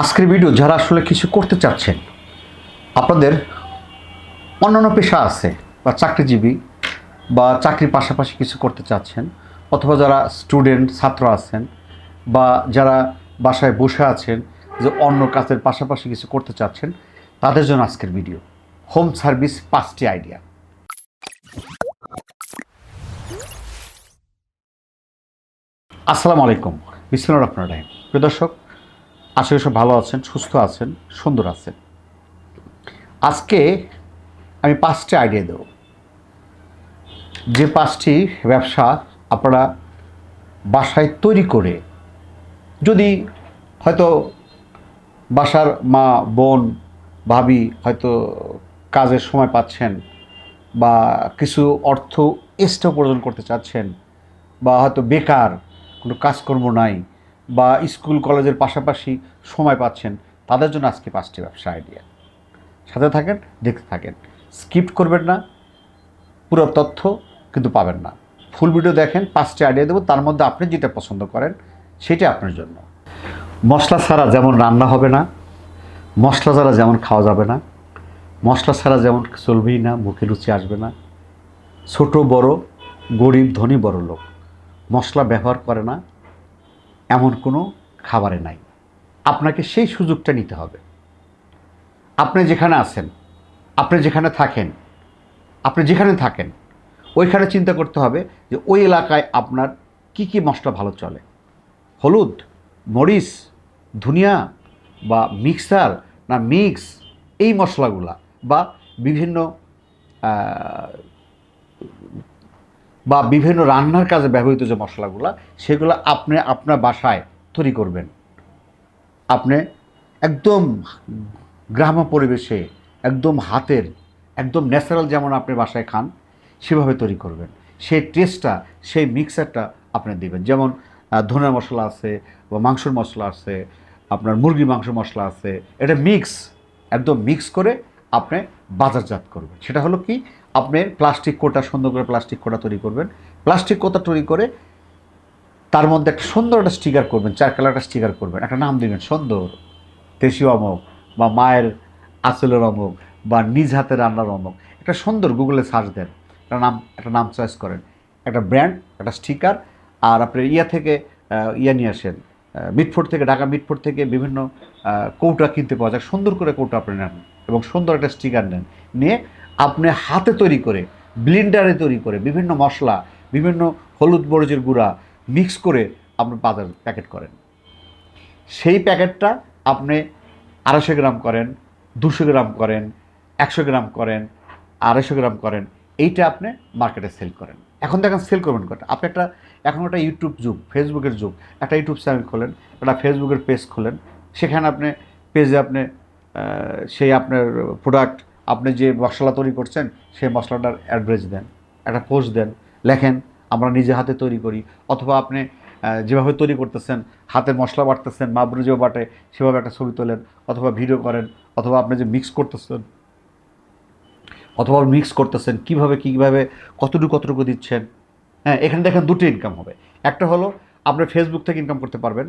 আজকের ভিডিও যারা আসলে কিছু করতে চাচ্ছেন, আপনাদের অন্যান্য পেশা আছে বা চাকরিজীবী বা চাকরির পাশাপাশি কিছু করতে চাচ্ছেন, অথবা যারা স্টুডেন্ট ছাত্র আছেন বা যারা বাসায় বসে আছেন যে অন্য কাজের পাশাপাশি কিছু করতে চাচ্ছেন, তাদের জন্য আজকের ভিডিও হোম সার্ভিস পাঁচটি আইডিয়া আসসালামু আলাইকুম বিসমিল্লাহির রহমানির রহিম। প্রিয় দর্শক আশা করি সব ভালো আছেন, সুস্থ আছেন, সুন্দর আছেন। আজকে আমি পাঁচটি আইডিয়া দেব। যে পাঁচটি ব্যবসা আপনারা বাসায় তৈরি করে, যদি হয়তো বাসার মা, বোন, ভাবি হয়তো কাজের সময় পাচ্ছেন বা কিছু অর্থ এক্সট্রা উপার্জন করতে চাচ্ছেন বা হয়তো বেকার, কোনো কাজকর্ম নাই বা স্কুল, কলেজের পাশাপাশি সময় পাচ্ছেন, তাদের জন্য আজকে পাঁচটি ব্যবসা আইডিয়া সাথে থাকেন, দেখতে থাকেন। স্কিপ করবেন না, পুরো তথ্য কিন্তু পাবেন না। ফুল ভিডিও দেখেন, পাঁচটি আইডিয়া দেবো, তার মধ্যে আপনি যেটা পছন্দ করেন, সেটা আপনার জন্য। মশলা ছাড়া যেমন রান্না হবে না, মশলা ছাড়া যেমন খাওয়া যাবে না, মশলা ছাড়া যেমন চলবেই না, মুখে রুচি আসবে না। ছোট, বড়, গরিব, ধনী, বড় লোক, মশলা ব্যবহার করে না এমন কোনো খাবারে নাই। আপনাকে সেই সুযোগটা নিতে হবে। আপনি যেখানে আছেন, আপনি যেখানে থাকেন, আপনি যেখানে থাকেন, ওইখানে চিন্তা করতে হবে যে ওই এলাকায় আপনার কি কি মশলা ভালো চলে। হলুদ, মরিচ, ধুনিয়া বা মিক্সার না মিক্স এই মশলাগুলা বা বিভিন্ন বা বিভিন্ন রান্নার কাজে ব্যবহৃত যে মশলাগুলো, সেগুলো আপনি আপনার বাসায় তৈরি করবেন। আপনি একদম গ্রাম্য পরিবেশে, একদম হাতের, একদম ন্যাচারাল যেমন আপনি বাসায় খান, সেভাবে তৈরি করবেন। সেই টেস্টটা সেই মিক্সারটা আপনি দেবেন। যেমন ধনের মশলা আছে বা মাংসর মশলা আছে, আপনার মুরগি মাংস মশলা আছে, এটা মিক্স একদম মিক্স করে আপনি বাজারজাত করবেন। সেটা হলো কি? আপনি প্লাস্টিক কোটা সুন্দর করে প্লাস্টিক কোটা তৈরি করবেন। প্লাস্টিক কোটা তৈরি করে তার মধ্যে একটা সুন্দর একটা স্টিকার করবেন, চার কালার একটা স্টিকার করবেন। একটা নাম দিবেন, সুন্দর। দেশীয় অমক বা মায়ের আঁচলের অমক বা নিজ হাতে রান্নার অমক একটা সুন্দর গুগলে সার্চ দেন। একটা নাম একটা নাম চয়েস করেন। একটা ব্র্যান্ড একটা স্টিকার আর আপনি ইয়া থেকে ইয়া নিয়ে আসেন। মিটফোর্ট থেকে, ঢাকা মিটফোর্ট থেকে বিভিন্ন কৌটা কিনতে পাওয়া যায়। সুন্দর করে কৌটা আপনি নেন এবং সুন্দর একটা স্টিকার নেন। নিয়ে আপনি হাতে তৈরি করে ব্লিন্ডারে তৈরি করে বিভিন্ন মশলা, বিভিন্ন হলুদ মরিচের গুঁড়া মিক্স করে আপনি বাজার প্যাকেট করেন। সেই প্যাকেটটা আপনি আড়াইশো গ্রাম করেন, দুশো গ্রাম করেন, একশো গ্রাম করেন, আড়াইশো গ্রাম করেন, এইটা আপনি মার্কেটে সেল করেন। এখন দেখেন সেল করবেন কটা আপনি একটা, এখন একটা ইউটিউব যুগ ফেসবুকের যুগ। একটা ইউটিউব চ্যানেল খোলেন, একটা ফেসবুকের পেজ খোলেন, সেখানে আপনি পেজে আপনি সেই আপনার প্রোডাক্ট আপনি যে মশলা তৈরি করছেন, সেই মশলাটার অ্যাড্রেস দেন, একটা পোস্ট দেন, লেখেন, আমরা নিজে হাতে তৈরি করি। অথবা আপনি যেভাবে তৈরি করতেছেন, হাতে মশলা বাটতেছেন মা বোনে যেভাবে বাটে, সেভাবে একটা ছবি তোলেন, অথবা ভিডিও করেন, অথবা আপনি যে মিক্স করতেছেন, অথবা মিক্স করতেছেন, কীভাবে, কীভাবে, কতটুকু কতটুকু দিচ্ছেন হ্যাঁ এখানে দেখেন দুটো ইনকাম হবে। একটা হলো, আপনি ফেসবুক থেকে ইনকাম করতে পারবেন,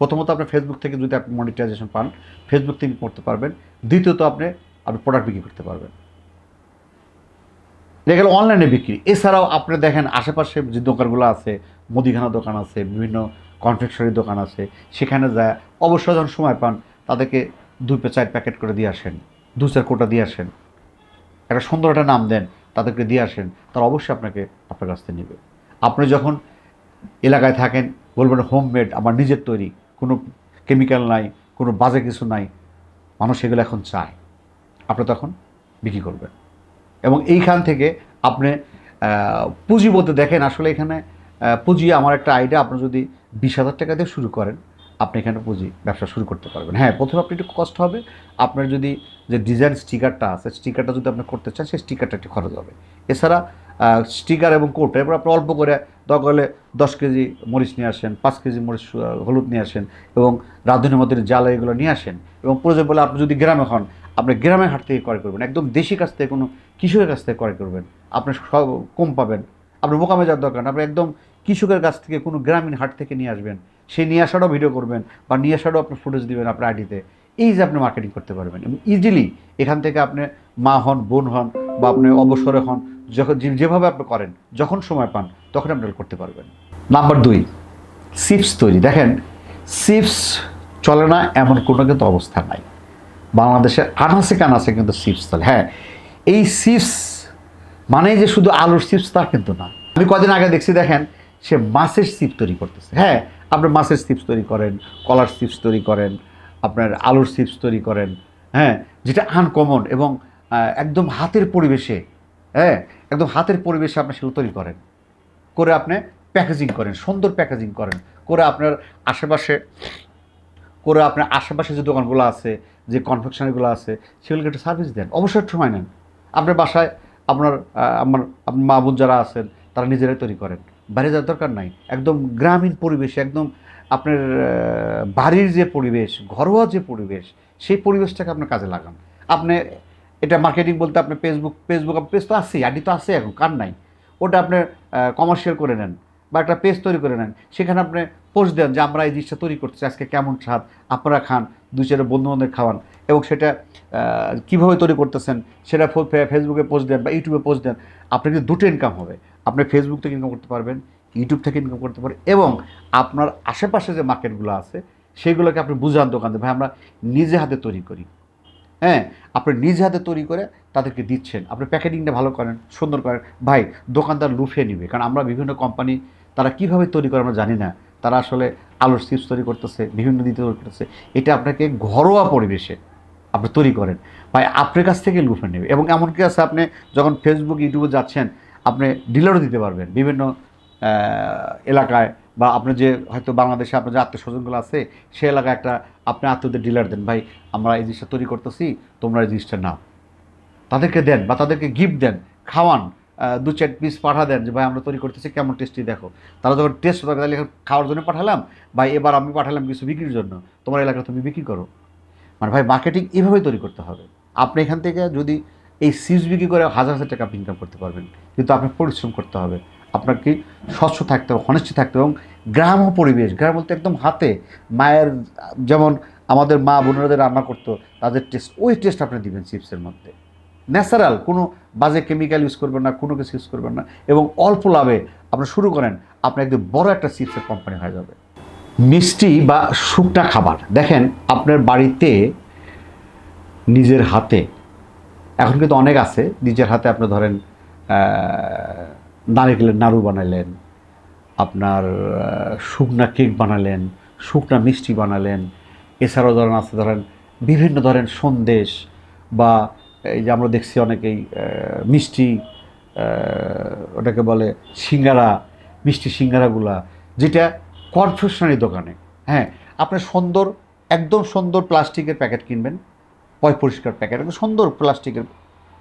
প্রথমত আপনি ফেসবুক থেকে যদি আপনি মনিটাইজেশন পান ফেসবুক থেকে করতে পারবেন। দ্বিতীয়ত আপনি আপনি প্রোডাক্ট বিক্রি করতে পারবেন। দেখা গেল অনলাইনে বিক্রি। এছাড়াও আপনি দেখেন আশেপাশে যে দোকানগুলো আছে, মুদিখানা দোকান আছে, বিভিন্ন কনফেকশনারি দোকান আছে, সেখানে যায় অবশ্যই যখন সময় পান, তাদেরকে দুই পে চার প্যাকেট করে দিয়ে আসেন, দু চার কোটা দিয়ে আসেন। একটা সুন্দর একটা নাম দেন, তাদেরকে দিয়ে আসেন, তারা অবশ্যই আপনাকে আপনার কাছ থেকে নেবে। আপনি যখন এলাকায় থাকেন, বলবেন হোমমেড আমার নিজের তৈরি, কোনো কেমিক্যাল নাই, কোনো বাজে কিছু নাই, মানুষ এগুলো এখন চায়। আপনি তখন বিক্রি করবেন। এবং এইখান থেকে আপনি পুঁজি বলতে দেখেন আসলে এখানে পুঁজি আমার একটা আইডিয়া আপনি যদি বিশ হাজার টাকা দিয়ে শুরু করেন, আপনি এখানে পুঁজি ব্যবসা শুরু করতে পারবেন। হ্যাঁ প্রথমে আপনি একটু কষ্ট হবে। আপনার যদি যে ডিজাইন স্টিকারটা আছে স্টিকারটা যদি আপনি করতে চান, সেই স্টিকারটা একটু খরচ হবে। এছাড়া স্টিকার এবং কোট, এরপর আপনি অল্প করে দরকার দশ কেজি মরিচ নিয়ে আসেন, পাঁচ কেজি মরিচ হলুদ নিয়ে আসেন এবং রাঁধুনির মধ্যে জ্বালা এগুলো নিয়ে আসেন এবং প্রয়োজন বলে আপনি যদি গ্রামে হন আপনি গ্রামের হাট থেকে ক্রয় করবেন, একদম দেশি কাছ থেকে কোনো কৃষকের কাছ থেকে ক্রয় করবেন, আপনি সব কম পাবেন। আপনার মোকামে যাওয়ার দরকার। আপনি একদম কৃষকের কাছ থেকে কোনো গ্রামীণ হাট থেকে নিয়ে আসবেন সেই নিয়ে আসাটাও ভিডিও করবেন বা নিয়ে আসাটাও আপনি ফুটেজ দিবেন আপনার আইডিতে এই যে আপনি মার্কেটিং করতে পারবেন, এবং ইজিলি এখান থেকে আপনি মা হন, বোন হন বা আপনি অবসরে হন, যখন যেভাবে আপনি করেন, যখন সময় পান, তখন আপনি করতে পারবেন। নাম্বার দুই চিপস তৈরি। দেখেন চিপস চলে না, এমন কোনো কিন্তু অবস্থা নাই। বাংলাদেশে আনাসে কানাসে কিন্তু চিপস হ্যাঁ এই চিপস মানে যে শুধু আলুর চিপস তা কিন্তু না। আমি কদিন আগে দেখছি, দেখেন, সে মাছের চিপস তৈরি করতেছে। হ্যাঁ আপনার মাছের চিপস তৈরি করেন, কলার চিপস তৈরি করেন, আপনার আলুর চিপস তৈরি করেন হ্যাঁ যেটা আনকমন এবং একদম হাতের পরিবেশে হ্যাঁ একদম হাতের পরিবেশে আপনি সেগুলো তৈরি করেন। করে আপনি প্যাকেজিং করেন, সুন্দর প্যাকেজিং করেন। করে আপনার আশেপাশে, করে আপনার আশেপাশে যে দোকানগুলো আছে যে কনফেকশনারিগুলো আছে, সেগুলোকে একটা সার্ভিস দেন। একটু সময় নেন। আপনার বাসায় আপনার আমার মা বোন যারা আছেন, তারা নিজেরাই তৈরি করেন। বাইরে যাওয়ার দরকার নাই। একদম গ্রামীণ পরিবেশে, একদম আপনার বাড়ির যে পরিবেশ, ঘরোয়া যে পরিবেশ, সেই পরিবেশটাকে আপনার কাজে লাগান। আপনি, এটা মার্কেটিং বলতে আপনি ফেসবুক ফেসবুক পেজ তো আছেই, আইডি তো আছে এখন, কার নাই? ওটা আপনি কমার্শিয়াল করে নেন বা একটা পেজ তৈরি করে নেন। সেখানে আপনি পোস্ট দেন যে আমরা এই জিনিসটা তৈরি করতেছি, আজকে কেমন স্বাদ, আপনারা খান, দুই বন্ধু বান্ধব খাওয়ান এবং সেটা কীভাবে তৈরি করতেছেন, সেটা ফেসবুকে পোস্ট দেন বা ইউটিউবে পোস্ট দেন, আপনার কিন্তু দুটো ইনকাম হবে। আপনি ফেসবুক থেকে ইনকাম করতে পারবেন ইউটিউব থেকে ইনকাম করতে পারবেন এবং আপনার আশেপাশে যে মার্কেটগুলো আছে, সেগুলোকে আপনি বুঝান দোকানে ভাই, আমরা নিজে হাতে তৈরি করি। হ্যাঁ আপনি নিজ হাতে তৈরি করে তাদেরকে দিচ্ছেন, আপনি প্যাকেটিংটা ভালো করেন, সুন্দর করেন। ভাই, দোকানদার লুফে নিবে, কারণ আমরা বিভিন্ন কোম্পানি তারা কীভাবে তৈরি করে আমরা জানি না। তারা আসলে আলুর চিপস তৈরি করতেছে, বিভিন্ন দিতে তৈরি করতেছে। এটা আপনাকে ঘরোয়া পরিবেশে আপনি তৈরি করেন। ভাই, আপনার কাছ থেকে লুফে নেবে। এবং এমনকি আছে, আপনি যখন ফেসবুক ইউটিউবে যাচ্ছেন, আপনি ডিলারও দিতে পারবেন। বিভিন্ন এলাকায় বা আপনি যে হয়তো বাংলাদেশে আপনার যে আত্মীয় স্বজনগুলো আছে, সে এলাকায় একটা আপনি আত্মীয়দের ডিলার দেন, ভাই, আমরা এই জিনিসটা তৈরি করতেছি, তোমরা এই জিনিসটা নাও। তাদেরকে দেন বা তাদেরকে গিফট দেন, খাওয়ান। দু চার পিস পাঠা দেন যে, ভাই, আমরা তৈরি করতেছি, কেমন টেস্টি দেখো। তারা যখন টেস্ট হবে তাহলে খাওয়ার জন্য পাঠালাম, ভাই, এবার আমি পাঠালাম কিছু বিক্রির জন্য, তোমার এলাকায় তুমি বিক্রি করো। মানে ভাই মার্কেটিং এভাবেই তৈরি করতে হবে। আপনি এখান থেকে যদি এই সিজ বিক্রি করে হাজার হাজার টাকা ইনকাম করতে পারবেন, কিন্তু আপনার পরিশ্রম করতে হবে। আপনাকে স্বচ্ছ থাকতে হবে হনেস্টি থাকতে হবে এবং গ্রাম পরিবেশ গ্রাম বলতে একদম হাতে, মায়ের, যেমন আমাদের মা বোনেরা রান্না করতো, তাদের টেস্ট ওই টেস্ট আপনি দিবেন চিপসের মধ্যে। ন্যাচারাল, কোনো বাজে কেমিক্যাল ইউজ করবেন না, কোনো কিছু ইউজ করবেন না এবং অল্প লাভে আপনি শুরু করেন, আপনি একদম বড় একটা চিপসের কোম্পানি হয়ে যাবে। মিষ্টি বা শুকনা খাবার, দেখেন আপনার বাড়িতে নিজের হাতে, এখন কিন্তু অনেক আছে, নিজের হাতে আপনি ধরেন নারকেলের নাড়ু বানালেন, আপনার শুকনা কেক বানালেন, শুকনা মিষ্টি বানালেন, এছাড়াও ধরেন আছে ধরেন বিভিন্ন ধরেন সন্দেশ বা এই যে আমরা দেখছি অনেকেই মিষ্টি ওটাকে বলে সিঙ্গারা, মিষ্টি সিঙ্গারাগুলা, যেটা কনফেকশনারি দোকানে হ্যাঁ আপনি সুন্দর, একদম সুন্দর প্লাস্টিকের প্যাকেট কিনবেন, পয় পরিষ্কার প্যাকেট, একদম সুন্দর প্লাস্টিকের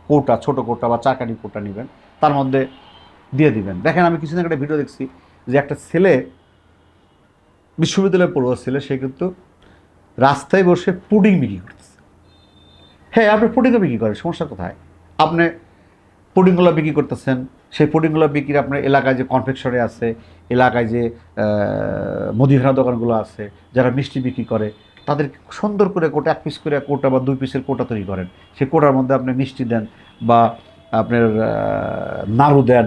কৌটা, ছোট কৌটা বা চাকানি কৌটা নেবেন, তার মধ্যে দিয়ে দিবেন। দেখেন, আমি কিছুদিন একটা ভিডিও দেখছি যে একটা ছেলে বিশ্ববিদ্যালয়ে পড়ুয়া ছেলে, সে কিন্তু রাস্তায় বসে পুডিং বিক্রি করতেছে। হ্যাঁ আপনি পুডিংও বিক্রি করেন, সমস্যা কোথায়? আপনি পুডিংগুলো বিক্রি করতেছেন, সেই পুডিংগুলো বিক্রি আপনার এলাকায় যে কনফেকশনে আছে, এলাকায় যে মুদিখানা দোকানগুলো আছে, যারা মিষ্টি বিক্রি করে, তাদের সুন্দর করে কোটা, এক পিস করে কোটা বা দুই পিসের কোটা তৈরি করেন। সেই কোটার মধ্যে আপনি মিষ্টি দেন বা আপনার নাড়ু দেন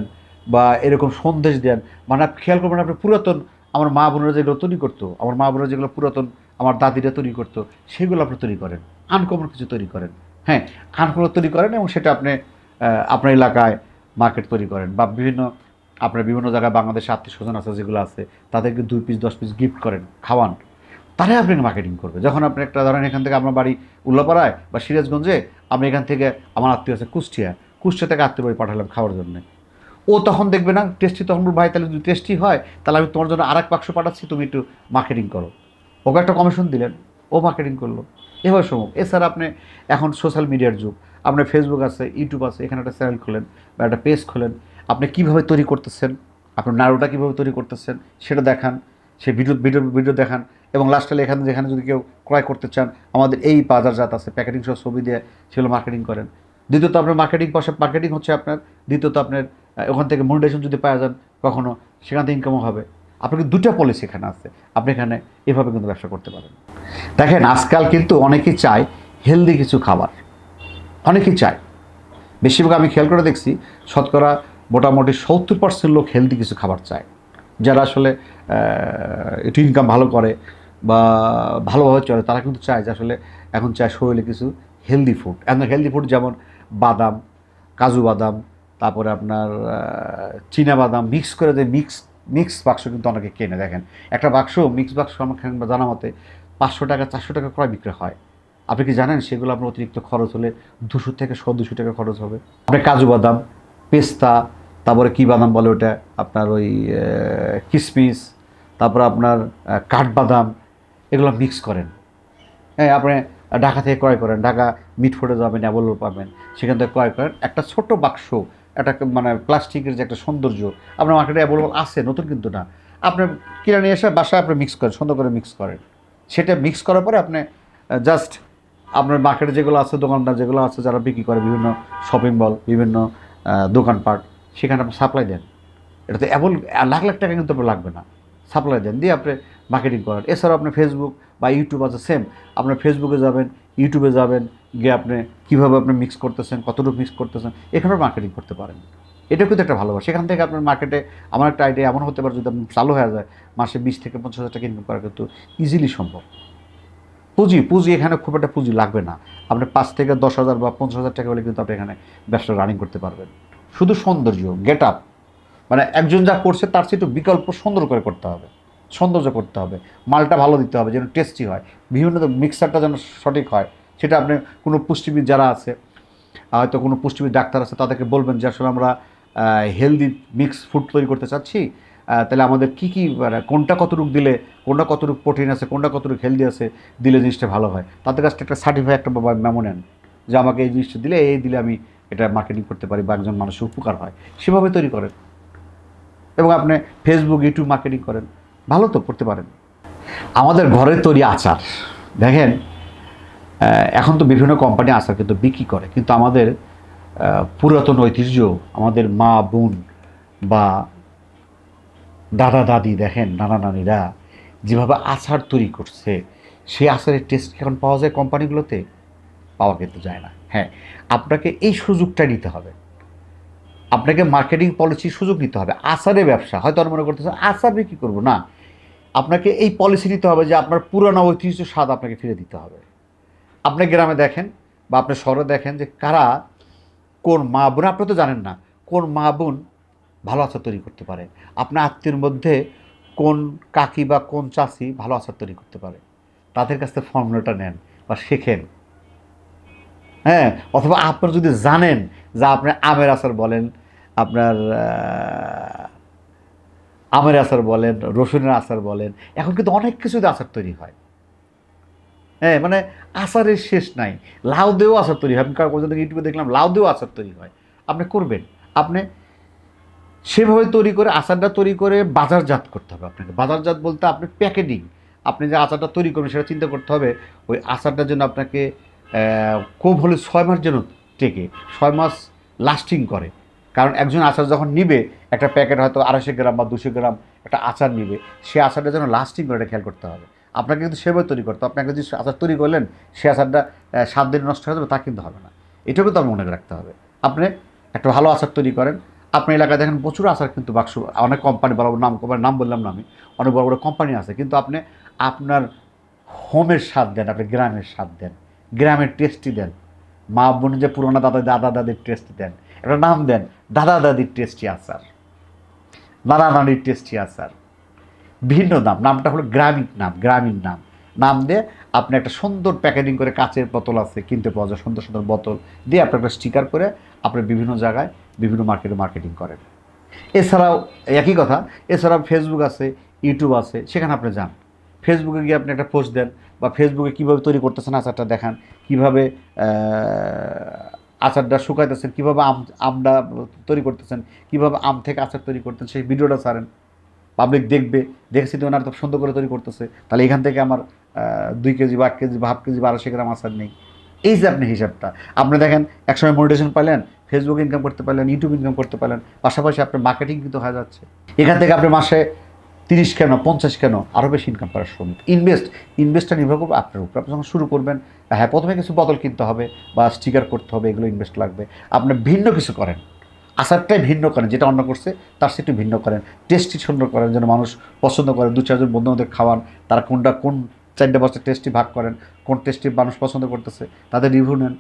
বা এরকম সন্দেশ দেন। মানে খেয়াল করবেন আপনি পুরাতন, আমার মা বোনেরা যেগুলো তৈরি করতো, আমার মা বোনেরা যেগুলো পুরাতন আমার দাদিরা তৈরি করতো, সেগুলো আপনি তৈরি করেন। আনকমন কিছু তৈরি করেন। হ্যাঁ আনকমন তৈরি করেন এবং সেটা আপনি আপনার এলাকায় মার্কেট তৈরি করেন বা বিভিন্ন, আপনার বিভিন্ন জায়গায় বাংলাদেশে আত্মীয় স্বজন আছে, যেগুলো আছে, তাদেরকে দুই পিস দশ পিস গিফট করেন, খাওয়ান। তারাই আপনাকে মার্কেটিং করবে। যখন আপনি একটা, ধরেন এখান থেকে আমার বাড়ি উল্লাপাড়ায় বা সিরাজগঞ্জে আমি এখান থেকে আমার আত্মীয় আছে কুষ্টিয়া কুষ্টিয়া থেকে আত্মীয় বাড়ি পাঠালাম খাওয়ার জন্য। ও তখন দেখবে না টেস্টি তখন ভাই, তাহলে যদি টেস্টি হয়, তাহলে আমি তোমার জন্য আর এক বাক্স পাঠাচ্ছি, তুমি একটু মার্কেটিং করো। ওকে একটা কমিশন দিলেন, ও মার্কেটিং করল। এভাবে সম্ভব এছাড়া আপনি এখন সোশ্যাল মিডিয়ার যুগ। আপনার ফেসবুক আছে ইউটিউব আছে, এখানে একটা চ্যানেল খোলেন বা একটা পেজ খোলেন। আপনি কীভাবে তৈরি করতেছেন? আপনার নাড়ুটা কীভাবে তৈরি করতেছেন? সেটা দেখান সে ভিডিও ভিডিও ভিডিও দেখান। এবং লাস্টে এখানে যেখানে যদি কেউ ক্রয় করতে চান, আমাদের এই বাজারজাত আছে প্যাকেটিং সহ ছবি দিয়ে সেগুলো মার্কেটিং করেন। দ্বিতীয়ত আপনার মার্কেটিং পাশে মার্কেটিং হচ্ছে আপনার, দ্বিতীয়ত আপনার ওখান থেকে মনিটাইজেশন যদি পাওয়া যান কখনও সেখান থেকে ইনকামও হবে। আপনার কিন্তু দুটো পলিসি এখানে আছে। আপনি এখানে এভাবে কিন্তু ব্যবসা করতে পারেন। দেখেন, আজকাল কিন্তু অনেকেই চায় হেলদি কিছু খাবার। অনেকেই চায়। বেশিরভাগ আমি খেয়াল করে দেখছি, শতকরা মোটামুটি সত্তর পার্সেন্ট লোক হেলদি কিছু খাবার চায়। যারা আসলে একটু ইনকাম ভালো করে বা ভালোভাবে চলে, তারা কিন্তু চায় যে আসলে এখন চায় শরীরে কিছু হেলদি ফুড এখন হেলদি ফুড যেমন বাদাম, কাজু বাদাম, তারপরে আপনার চীনা বাদাম মিক্স করে দেয় মিক্স মিক্স বাক্স কিন্তু অনেকে কেনে, দেখেন। একটা বাক্স মিক্স বাক্স আমার জানা মতে পাঁচশো টাকা, চারশো টাকা ক্রয় বিক্রয় হয়। আপনি কি জানেন সেগুলো আপনার অতিরিক্ত খরচ হলে দুশো থেকে শ দুশো টাকা খরচ হবে? আপনি কাজু বাদাম, পেস্তা, তারপরে কী বাদাম বলে ওটা? আপনার ওই কিশমিশ তারপরে আপনার কাঠবাদাম, এগুলো মিক্স করেন। হ্যাঁ আপনি ঢাকা থেকে ক্রয় করেন। ঢাকা মিট ফুটে যাবেন, অ্যাভেলেবল পাবেন। সেখান থেকে ক্রয় করেন। একটা ছোট্ট বাক্স একটা মানে প্লাস্টিকের যে একটা সৌন্দর্য, আপনার মার্কেটে অ্যাভেলেবল আছে, নতুন কিন্তু না। আপনি কিনে নিয়ে এসে বাসায় আপনি মিক্স করেন, সুন্দর করে মিক্স করেন। সেটা মিক্স করার পরে আপনি জাস্ট আপনার মার্কেটে যেগুলো আছে, দোকানদার যেগুলো আছে, যারা বিক্রি করে বিভিন্ন শপিং মল বিভিন্ন দোকানপাট, সেখানে আপনি সাপ্লাই দেন। এটাতে এমন লাখ লাখ টাকা কিন্তু আপনার লাগবে না। সাপ্লাই দেন, দিয়ে আপনি মার্কেটিং করেন। এছাড়াও আপনি ফেসবুক বা ইউটিউব আছে সেম আপনার ফেসবুকে যাবেন ইউটিউবে যাবেন গিয়ে আপনি কীভাবে আপনি মিক্স করতেছেন, কতটুকু মিক্স করতেছেন এখানেও মার্কেটিং করতে পারেন। এটা কিন্তু একটা ভালোবাসা সেখান থেকে আপনার মার্কেটে আমার একটা আইডিয়া এমন হতে পারে যদি আপনি চালু হয়ে যায়, মাসে বিশ থেকে পঞ্চাশ হাজার টাকা ইনকাম করা কিন্তু ইজিলি সম্ভব। পুঁজি পুঁজি এখানে খুব একটা পুঁজি লাগবে না। আপনি পাঁচ থেকে দশ হাজার বা পঞ্চাশ হাজার টাকা হলে কিন্তু আপনি এখানে ব্যবসা রানিং করতে পারবেন। শুধু সৌন্দর্য গেট আপ মানে একজন যা করছে, তার একটু বিকল্প সুন্দর করে করতে হবে। সৌন্দর্য করতে হবে। মালটা ভালো দিতে হবে, যেন টেস্টি হয়। বিভিন্ন মিক্সারটা যেন সঠিক হয়। সেটা আপনি কোনো পুষ্টিবিদ যারা আছে হয়তো কোনো পুষ্টিবিদ ডাক্তার আছে, তাদেরকে বলবেন যে আসলে আমরা হেলদি মিক্স ফুড তৈরি করতে চাচ্ছি। তাহলে আমাদের কী কী মানে কোনটা কতটুকু দিলে, কোনটা কতটুকু প্রোটিন আছে, কোনটা কতটুকু হেলদি আছে, দিলে জিনিসটা ভালো হয়। তাদের কাছ থেকে একটা সার্টিফাই একটা মেমো নেন যে আমাকে এই জিনিসটা দিলে, এই দিলে আমি এটা মার্কেটিং করতে পারি বা একজন মানুষের উপকার হয়। সেভাবে তৈরি করেন। এবং আপনি ফেসবুক ইউটিউব মার্কেটিং করেন। ভালো তো করতে পারেন। আমাদের ঘরের তৈরি আচার, দেখেন এখন তো বিভিন্ন কোম্পানি আচার কিন্তু বিক্রি করে। কিন্তু আমাদের পুরাতন ঐতিহ্য, আমাদের মা, বোন বা দাদা, দাদি দেখেন, নানা নানিরা যেভাবে আচার তৈরি করছে, সেই আচারের টেস্ট এখন পাওয়া যায় কোম্পানিগুলোতে? পাওয়া কিন্তু যায় না। হ্যাঁ আপনাকে এই সুযোগটা নিতে হবে। আপনাকে মার্কেটিং পলিসির সুযোগ নিতে হবে। আচারে ব্যবসা, হয়তো মনে করতেছেন, আচার বিক্রি করব। না, আপনাকে এই পলিসি নিতে হবে যে আপনার পুরানো ঐতিহ্য স্বাদ আপনাকে ফিরে দিতে হবে। আপনি গ্রামে দেখেন বা আপনি শহরে দেখেন যে কারা কোন মা বোন, আপনি তো জানেন না, কোন মা বোন ভালো আচার তৈরি করতে পারে? আপনার আত্মীয়ের মধ্যে কোন কাকি বা কোন চাষি ভালো আচার তৈরি করতে পারে? তাদের কাছ থেকে ফর্মুলাটা নেন বা শেখেন। হ্যাঁ অথবা আপনার যদি জানেন যা আপনি আমের আচার বলেন, আপনার আমের আচার বলেন, রসুনের আচার বলেন, এখন কিন্তু অনেক কিছুতে আচার তৈরি হয়। হ্যাঁ মানে আচারের শেষ নাই। লাউ দিয়েও আচার তৈরি হয়। আমি কার পর্যন্ত ইউটিউবে দেখলাম, লাউ দিয়েও আচার তৈরি হয়। আপনি করবেন। আপনি সেভাবে তৈরি করে, আচারটা তৈরি করে বাজারজাত করতে হবে আপনাকে। বাজারজাত বলতে আপনি প্যাকেটিং। আপনি যে আচারটা তৈরি করবেন সেটা চিন্তা করতে হবে, ওই আচারটার জন্য আপনাকে খুব হলে ছয় মাস যেন টেকে। ছয় মাস লাস্টিং করে। কারণ একজন আচার যখন নিবে, একটা প্যাকেট হয়তো আড়াইশো গ্রাম বা দুশো গ্রাম একটা আচার নিবে, সে আচারটা যেন লাস্টিং করে, এটা খেয়াল করতে হবে। আপনাকে কিন্তু সেভাবে তৈরি করতে। আপনাকে যদি আচার তৈরি করলেন, সে আচারটা সাত দিনে নষ্ট হয়ে যাবে, তা কিন্তু হবে না। এটাও কিন্তু আপনার মনে রাখতে হবে। আপনি একটা ভালো আচার তৈরি করেন। আপনার এলাকায় দেখেন প্রচুর আচার কিন্তু বাক্স, অনেক কোম্পানি বড় বড় নাম কোম্পানির নাম বললাম না আমি, অনেক বড় বড় কোম্পানি আছে। কিন্তু আপনি আপনার হোমের স্বাদ দেন, আপনি গ্রামের স্বাদ দেন, গ্রামের টেস্টি দেন। মা বোন যে পুরোনো দাদা দাদা দাদির টেস্ট দেন, একটা নাম দেন, দাদা দাদির টেস্টি আচার, নানা নানির টেস্টি আচার। ভিন্ন নাম। নামটা হলো গ্রামীণ নাম গ্রামীণ নাম। নাম দিয়ে আপনি একটা সুন্দর প্যাকেজিং করে কাচের বোতল আছে, কিনতে পাওয়া যায়, সুন্দর সুন্দর বোতল দিয়ে আপনি একটা স্টিকার করে আপনি বিভিন্ন জায়গায় বিভিন্ন মার্কেটে মার্কেটিং করেন। এছাড়াও একই কথা, এছাড়াও ফেসবুক আছে ইউটিউব আছে, সেখানে আপনি যান। ফেসবুকে গিয়ে আপনি একটা পোস্ট দেন বা ফেসবুকে কীভাবে তৈরি করতেছেন আচারটা দেখান, কীভাবে আচারটা শুকাইতেছেন, কীভাবে আম, আমটা তৈরি করতেছেন, কীভাবে আম থেকে আচার তৈরি করতেন সেই ভিডিওটা ছাড়েন। পাবলিক দেখবে দেখেছি তো ওনারা তো সুন্দর করে তৈরি করতেছে। তাহলে এখান থেকে আমার দুই কেজি বা এক কেজি বা হাফ কেজি বারোশো গ্রাম আচার নেই। এই যে আপনি হিসাবটা, আপনি দেখেন, একসময় মোটিভেশন পাইলেন ফেসবুক ইনকাম করতে পারলেন ইউটিউব ইনকাম করতে পারলেন, পাশাপাশি আপনার মার্কেটিং কিন্তু হয়ে যাচ্ছে। এখান থেকে আপনি মাসে তিরিশ কেন, পঞ্চাশ কেন আরও বেশি ইনকাম করার শ্রমিক ইনভেস্ট ইনভেস্টটা নির্ভর করবে আপনার উপর। আপনি যখন শুরু করবেন হ্যাঁ প্রথমে কিছু বদল কিনতে হবে বা স্টিকার করতে হবে, এগুলো ইনভেস্ট লাগবে। আপনি ভিন্ন কিছু করেন। আচারটাই ভিন্ন করেন যেটা অন্য করছে, তার সেটা ভিন্ন করেন টেস্টি সুন্দর করেন যেন মানুষ পছন্দ করে। দু চারজন বন্ধু আমাদের খাওয়ান, তারা কোনটা কোন চারটে বছর টেস্টি ভাগ করেন, কোন টেস্টি মানুষ পছন্দ করতেছে, তাদের রিভিউ নেন।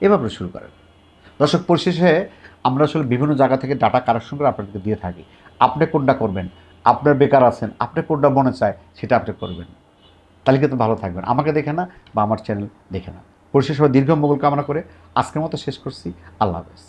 এভাবে শুরু করেন। দর্শক, পরিশেষে আমরা আসলে বিভিন্ন জায়গা থেকে ডাটা কালেকশন করে আপনাদেরকে দিয়ে থাকি। আপনি কোনটা করবেন? আপনার বেকার আছেন, আপনি কোনটা মনে চায়, সেটা আপনি করবেন। তাহলে কিন্তু ভালো থাকবেন। আমাকে দেখে না বা আমার চ্যানেল দেখে না। পরিশেষে দীর্ঘ মঙ্গল কামনা করে আজকের মতো শেষ করছি। আল্লাহ হাফেজ।